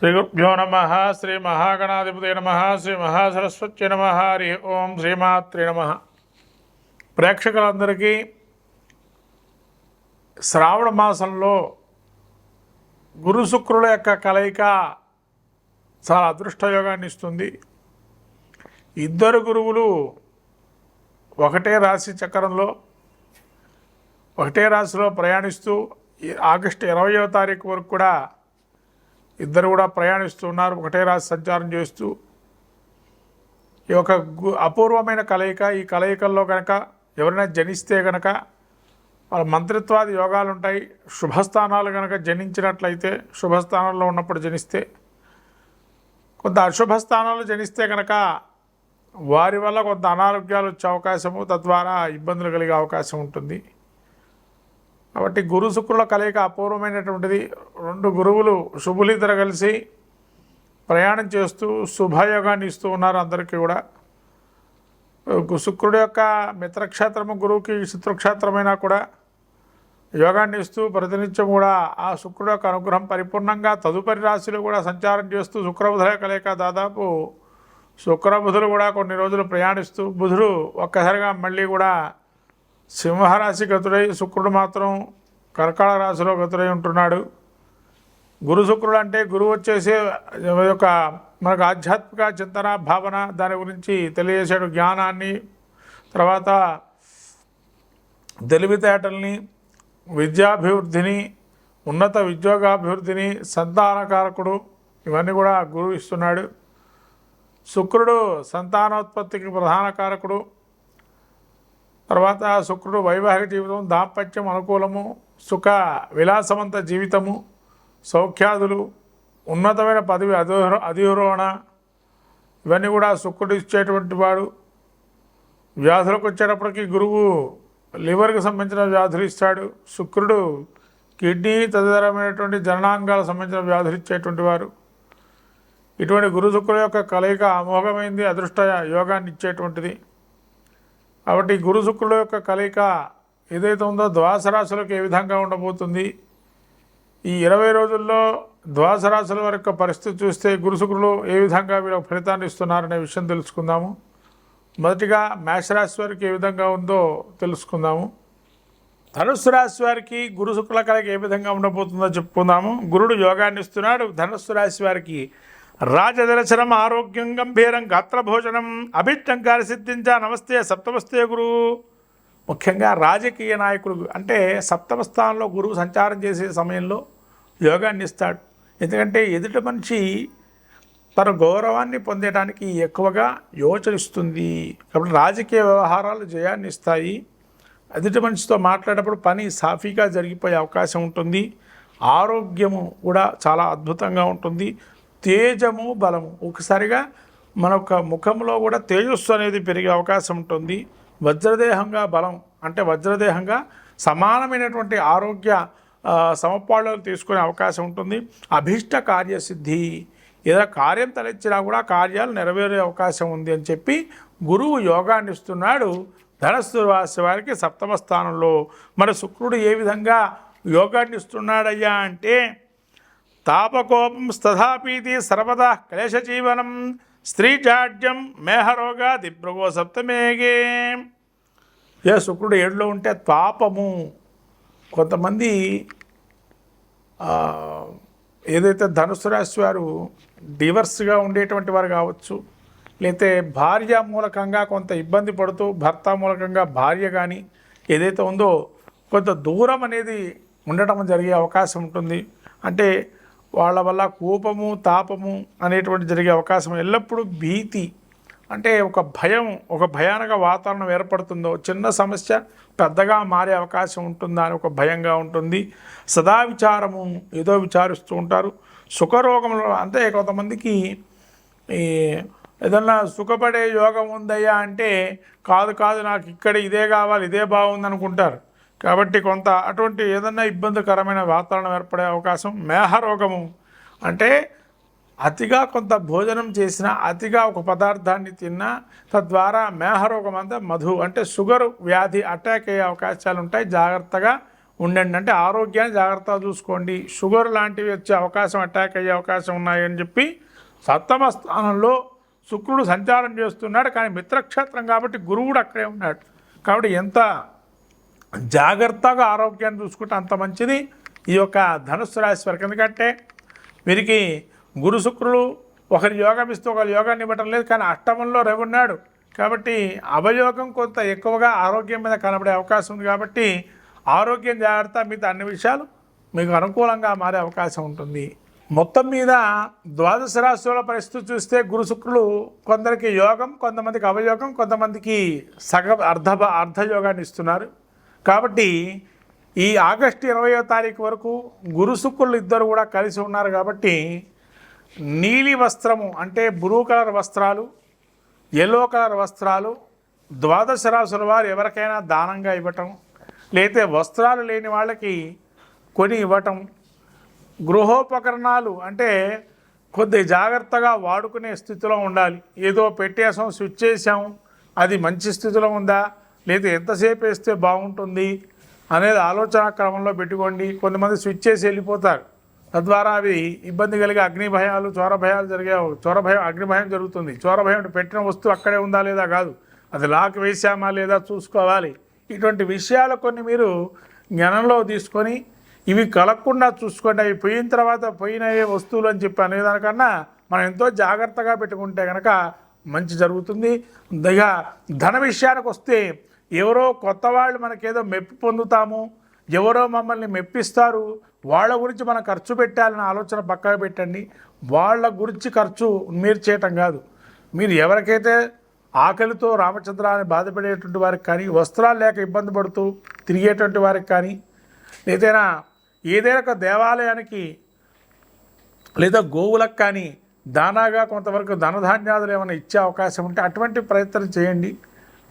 శ్రీ గురుభ్యో నమ శ్రీ మహాగణాధిపతి నమ శ్రీ మహాసరస్వతి నమ హరి ఓం శ్రీమాత్రి నమ. ప్రేక్షకులందరికీ శ్రావణ మాసంలో గురు శుక్రుల యొక్క కలయిక చాలా అదృష్టయోగాన్ని ఇస్తుంది. ఇద్దరు గురువులు ఒకటే రాశి చక్రంలో ఒకటే రాశిలో ప్రయాణిస్తూ ఆగస్టు ఇరవయో తారీఖు వరకు కూడా ఇద్దరు కూడా ప్రయాణిస్తున్నారు ఒకటే రాసి సంచారం చేస్తూ. ఈ యొక్క గు- అపూర్వమైన కలయిక ఈ కలయికల్లో కనుక ఎవరైనా జనిస్తే కనుక వాళ్ళ మంత్రిత్వాది యోగాలు ఉంటాయి శుభస్థానాలు కనుక జనించినట్లయితే శుభస్థానంలో ఉన్నప్పుడు జనిస్తే కొంత అశుభ స్థానాలు జనిస్తే కనుక వారి వల్ల కొంత అనారోగ్యాలు వచ్చే అవకాశము తద్వారా ఇబ్బందులు కలిగే అవకాశం ఉంటుంది. కాబట్టి గురు శుక్రుల కలయిక అపూర్వమైనటువంటిది. రెండు గురువులు శుభులిద్దరు కలిసి ప్రయాణం చేస్తూ శుభయోగాన్ని ఇస్తూ ఉన్నారు అందరికీ కూడా. గు- శుక్రుడు యొక్క మిత్రక్షేత్రము గురువుకి శత్రుక్షేత్రమైనా కూడా యోగాన్ని ఇస్తూ ప్రతినిత్యం కూడా ఆ శుక్రుడు యొక్క అనుగ్రహం పరిపూర్ణంగా తదుపరి రాశిలో కూడా సంచారం చేస్తూ శుక్రబుధుల కలయిక దాదాపు శుక్రబుధులు కూడా కొన్ని రోజులు ప్రయాణిస్తూ బుధుడు ఒక్కసారిగా మళ్ళీ కూడా సింహరాశి గతుడై శుక్రుడు మాత్రం కర్కాళ రాశిలో గతుడై ఉంటున్నాడు. గురు శుక్రుడు అంటే గురువు వచ్చేసి యొక్క మనకు ఆధ్యాత్మిక చింతన భావన దాని గురించి తెలియజేసాడు జ్ఞానాన్ని. తర్వాత తెలివితేటల్ని విద్యాభివృద్ధిని ఉన్నత ఉద్యోగాభివృద్ధిని సంతానకారకుడు ఇవన్నీ కూడా గురువు ఇస్తున్నాడు. శుక్రుడు సంతానోత్పత్తికి ప్రధాన కారకుడు. తర్వాత శుక్రుడు వైవాహిక జీవితం దాంపత్యం అనుకూలము సుఖ విలాసవంత జీవితము సౌఖ్యాదులు ఉన్నతమైన పదవి అధిరో అధిరోహణ ఇవన్నీ కూడా శుక్రుడు ఇచ్చేటువంటి వాడు. వ్యాధులకు వచ్చేటప్పటికి గురువు లివర్కి సంబంధించిన వ్యాధులు ఇస్తాడు. శుక్రుడు కిడ్నీ తదితరమైనటువంటి జననాంగాలకు సంబంధించిన వ్యాధులు ఇచ్చేటువంటి వారు. ఇటువంటి గురు శుక్రుల యొక్క కలయిక అమోఘమైంది అదృష్ట యోగాన్ని ఇచ్చేటువంటిది. కాబట్టి గురు శుక్రుల యొక్క కలయిక ఏదైతే ఉందో ద్వాస రాశులకు ఏ విధంగా ఉండబోతుంది? ఈ ఇరవై రోజుల్లో ద్వాస రాశుల యొక్క పరిస్థితి చూస్తే గురు శుక్రులు ఏ విధంగా వీళ్ళకి ఫలితాన్ని ఇస్తున్నారనే విషయం తెలుసుకుందాము. మొదటిగా మేషరాశి వారికి ఏ విధంగా ఉందో తెలుసుకుందాము. ధనుస్సు రాశి వారికి గురు శుక్ల కలయిక ఏ విధంగా ఉండబోతుందో చెప్పుకుందాము. గురుడు యోగాన్ని ఇస్తున్నాడు. ధనుస్సు రాశి వారికి రాజదర్శనం ఆరోగ్యం గంభీరం గాత్రభోజనం అభిష్టం సిద్ధించా నమస్తే సప్తమస్తే గురు. ముఖ్యంగా రాజకీయ నాయకులు అంటే సప్తమ స్థానంలో గురువు సంచారం చేసే సమయంలో యోగాన్ని ఇస్తాడు. ఎందుకంటే ఎదుటి మనిషి తన గౌరవాన్ని పొందడానికి ఎక్కువగా యోచనిస్తుంది కాబట్టి రాజకీయ వ్యవహారాలు జయాన్ని ఇస్తాయి. ఎదుటి మనిషితో మాట్లాడేటప్పుడు పని సాఫీగా జరిగిపోయే అవకాశం ఉంటుంది. ఆరోగ్యము కూడా చాలా అద్భుతంగా ఉంటుంది. తేజము బలము. ఒకసారిగా మన యొక్క ముఖంలో కూడా తేజస్సు అనేది పెరిగే అవకాశం ఉంటుంది. వజ్రదేహంగా బలం అంటే వజ్రదేహంగా సమానమైనటువంటి ఆరోగ్య ఆ, సమపాళ్ళు తీసుకునే అవకాశం ఉంటుంది. అభిష్ట కార్యసిద్ధి. ఏదైనా కార్యం తలెచ్చినా కూడా కార్యాలు నెరవేరే అవకాశం ఉంది అని చెప్పి గురువు యోగాన్ని ఇస్తున్నాడు. ధనస్సు రాశి వారికి సప్తమ స్థానంలో. మరి శుక్రుడు ఏ విధంగా యోగాన్ని ఇస్తున్నాడయ్యా అంటే తాపకోపం స్తథాపీతి సర్వదా క్లేశజీవనం స్త్రీజాడ్యం మేహరోగా దిభ్రగో సప్తమేగే. ఏ శుక్రుడు ఏడులో ఉంటే తాపము. కొంతమంది ఏదైతే ధనుసు రాశి వారు డివర్స్గా ఉండేటువంటి వారు కావచ్చు లేకపోతే భార్య మూలకంగా కొంత ఇబ్బంది పడుతూ భర్త మూలకంగా భార్య కానీ ఏదైతే ఉందో కొంత దూరం అనేది ఉండటం జరిగే అవకాశం ఉంటుంది. అంటే వాళ్ళ వల్ల కోపము తాపము అనేటువంటి జరిగే అవకాశం ఎల్లప్పుడూ భీతి. అంటే ఒక భయం ఒక భయానక వాతావరణం ఏర్పడుతుందో చిన్న సమస్య పెద్దగా మారే అవకాశం ఉంటుందా అని ఒక భయంగా ఉంటుంది. సదా విచారము ఏదో విచారిస్తూ ఉంటారు. సుఖరోగంలో అంటే కొంతమందికి ఈ ఏదన్నా సుఖపడే యోగం ఉందయ్యా అంటే కాదు కాదు నాకు ఇక్కడ ఇదే కావాలి ఇదే బాగుంది అనుకుంటారు కాబట్టి కొంత అటువంటి ఏదన్నా ఇబ్బందికరమైన వాతావరణం ఏర్పడే అవకాశం మేహరోగము అంటే అతిగా కొంత భోజనం చేసినా అతిగా ఒక పదార్థాన్ని తిన్నా తద్వారా మేహరోగం అంతా మధు అంటే షుగర్ వ్యాధి అటాక్ అయ్యే అవకాశాలు ఉంటాయి. జాగ్రత్తగా ఉండండి. అంటే ఆరోగ్యాన్ని జాగ్రత్తగా చూసుకోండి. షుగర్ లాంటివి వచ్చే అవకాశం అటాక్ అయ్యే అవకాశం ఉన్నాయని చెప్పి సప్తమ స్థానంలో శుక్రుడు సంచారం చేస్తున్నాడు. కానీ మిత్రక్షేత్రం కాబట్టి గురువుడు అక్కడే ఉన్నాడు. కాబట్టి ఎంత జాగ్రత్తగా ఆరోగ్యాన్ని చూసుకుంటే అంత మంచిది. ఈ యొక్క ధనుస్సు రాశి వరకు ఎందుకంటే వీరికి గురు శుక్రులు ఒకరి యోగం ఇస్తూ ఒకరు యోగాన్ని ఇవ్వటం లేదు కానీ అష్టమంలో రవి ఉన్నాడు. కాబట్టి అవయోగం కొంత ఎక్కువగా ఆరోగ్యం మీద కనబడే అవకాశం ఉంది కాబట్టి ఆరోగ్యం జాగ్రత్త మిగతా అన్ని విషయాలు మీకు అనుకూలంగా మారే అవకాశం ఉంటుంది. మొత్తం మీద ద్వాదశ రాశుల పరిస్థితి చూస్తే గురు శుక్రులు కొందరికి యోగం కొంతమందికి అవయోగం కొంతమందికి సగ అర్ధ అర్ధయోగాన్ని ఇస్తున్నారు. కాబట్టి ఈ ఆగస్టు ఇరవయో తారీఖు వరకు గురు శుక్రులు ఇద్దరు కూడా కలిసి ఉన్నారు కాబట్టి నీలి వస్త్రము అంటే బ్లూ కలర్ వస్త్రాలు ఎల్లో కలర్ వస్త్రాలు ద్వాదశ రాసుల వారు ఎవరికైనా దానంగా ఇవ్వటం లేతే వస్త్రాలు లేని వాళ్ళకి కొని ఇవ్వటం గృహోపకరణాలు అంటే కొద్ది జాగ్రత్తగా వాడుకునే స్థితిలో ఉండాలి. ఏదో పెట్టేసాం స్విచ్ చేసాం అది మంచి స్థితిలో ఉందా? లేదా ఎంతసేపు వేస్తే బాగుంటుంది అనేది ఆలోచన క్రమంలో పెట్టుకోండి. కొంతమంది స్విచ్ చేసి వెళ్ళిపోతారు. తద్వారా అవి ఇబ్బంది కలిగే అగ్ని భయాలు చోర భయాలు జరిగే చోర భయం అగ్ని భయం జరుగుతుంది. చోర భయం పెట్టిన వస్తువు అక్కడే ఉందా లేదా కాదు. అది లాక్ వేసామా లేదా చూసుకోవాలి. ఇటువంటి విషయాలు కొన్ని మీరు జ్ఞానంలో తీసుకొని ఇవి కలగకుండా చూసుకోండి. అవి పోయిన తర్వాత పోయిన వస్తువులు అని చెప్పి అనేదానికన్నా మనం ఎంతో జాగ్రత్తగా పెట్టుకుంటే కనుక మంచి జరుగుతుంది. ఇక ధన విషయానికి వస్తే ఎవరో కొత్త వాళ్ళు మనకేదో మెప్పి పొందుతాము ఎవరో మమ్మల్ని మెప్పిస్తారు వాళ్ళ గురించి మనం ఖర్చు పెట్టాలనే ఆలోచన పక్కన పెట్టండి. వాళ్ళ గురించి ఖర్చు మీరు చేయటం కాదు. మీరు ఎవరికైతే ఆకలితో రామచంద్ర అని బాధపడేటువంటి వారికి కానీ వస్త్రాలు లేక ఇబ్బంది పడుతూ తిరిగేటువంటి వారికి కానీ ఏదైనా ఏదైనా ఒక దేవాలయానికి లేదా గోవులకు కానీ దానాగా కొంతవరకు ధనధాన్యాదులు ఏమైనా ఇచ్చే అవకాశం ఉంటే అటువంటి ప్రయత్నం చేయండి.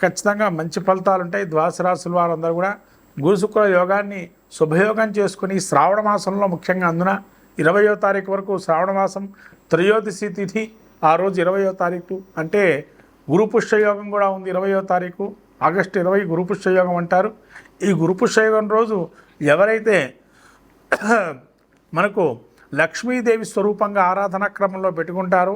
ఖచ్చితంగా మంచి ఫలితాలు ఉంటాయి. ద్వాదశ వారందరూ కూడా గురుశుక్ర యోగాన్ని శుభయోగం చేసుకుని శ్రావణ మాసంలో ముఖ్యంగా అందున ఇరవయో తారీఖు వరకు శ్రావణ మాసం త్రయోదశి తిథి ఆ రోజు ఇరవయో తారీఖు. అంటే గురుపుష్యయోగం కూడా ఉంది ఇరవయో తారీఖు. ఆగస్టు ఇరవై గురుపుష్యయోగం అంటారు. ఈ గురుపుష్యయోగం రోజు ఎవరైతే మనకు లక్ష్మీదేవి స్వరూపంగా ఆరాధనా క్రమంలో పెట్టుకుంటారో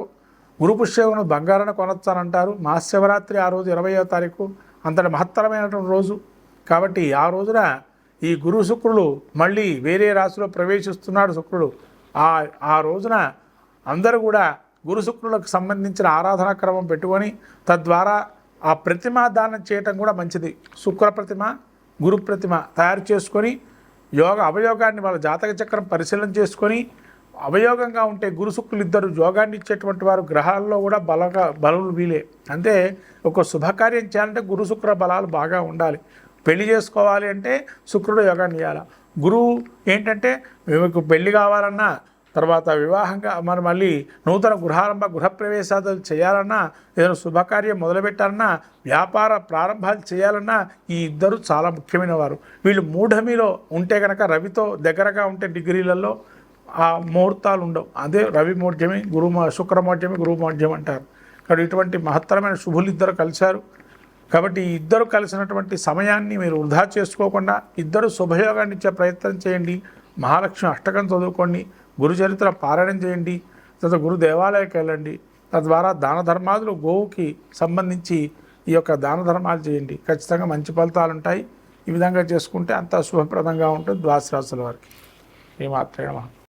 గురు పుష్యయోగం బంగారాన్ని కొనొచ్చానంటారు. మహాశివరాత్రి ఆ రోజు ఇరవయో తారీఖు అంతటి మహత్తరమైనటువంటి రోజు. కాబట్టి ఆ రోజున ఈ గురు శుక్రుడు మళ్ళీ వేరే రాశిలో ప్రవేశిస్తున్నాడు శుక్రుడు. ఆ ఆ రోజున అందరూ కూడా గురు శుక్రులకు సంబంధించిన ఆరాధనా క్రమం పెట్టుకొని తద్వారా ఆ ప్రతిమ దానం చేయటం కూడా మంచిది. శుక్ర ప్రతిమ గురు ప్రతిమ తయారు చేసుకొని యోగ అవయోగాన్ని వాళ్ళ జాతక చక్రం పరిశీలన చేసుకొని అవయోగంగా ఉంటే గురుశుక్లు ఇద్దరు యోగాన్ని ఇచ్చేటువంటి వారు గ్రహాల్లో కూడా బలగా బలములు వీలే. అంటే ఒక శుభకార్యం చేయాలంటే గురు శుక్ర బలాలు బాగా ఉండాలి. పెళ్ళి చేసుకోవాలి అంటే శుక్రుడు యోగాన్ని ఇవ్వాలి గురువు ఏంటంటే మీకు పెళ్ళి కావాలన్నా తర్వాత వివాహంగా మనం మళ్ళీ నూతన గృహారంభ గృహప్రవేశాలు చేయాలన్నా ఏదైనా శుభకార్యం మొదలుపెట్టాలన్నా వ్యాపార ప్రారంభాలు చేయాలన్నా ఈ ఇద్దరు చాలా ముఖ్యమైన వారు వీళ్ళు మూఢమిలో ఉంటే కనుక రవితో దగ్గరగా ఉంటే డిగ్రీలలో ఆ ముహూర్తాలు ఉండవు. అదే రవి మౌఢ్యమి గురు శుక్రమౌఢ్యమి గురు మౌఢ్యం అంటారు. కాబట్టి ఇటువంటి మహత్తరమైన శుభులు ఇద్దరు కలిశారు. కాబట్టి ఇద్దరు కలిసినటువంటి సమయాన్ని మీరు వృధా చేసుకోకుండా ఇద్దరు శుభయోగాన్ని ఇచ్చే ప్రయత్నం చేయండి. మహాలక్ష్మి అష్టకం చదువుకోండి. గురు చరిత్ర పారాయణం చేయండి. తర్వాత గురు దేవాలయకి వెళ్ళండి. తద్వారా దాన ధర్మాదులు గోవుకి సంబంధించి ఈ యొక్క దాన ధర్మాలు చేయండి. ఖచ్చితంగా మంచి ఫలితాలు ఉంటాయి. ఈ విధంగా చేసుకుంటే అంతా శుభప్రదంగా ఉంటుంది. ద్వాసరాశుల వారికి. ఈ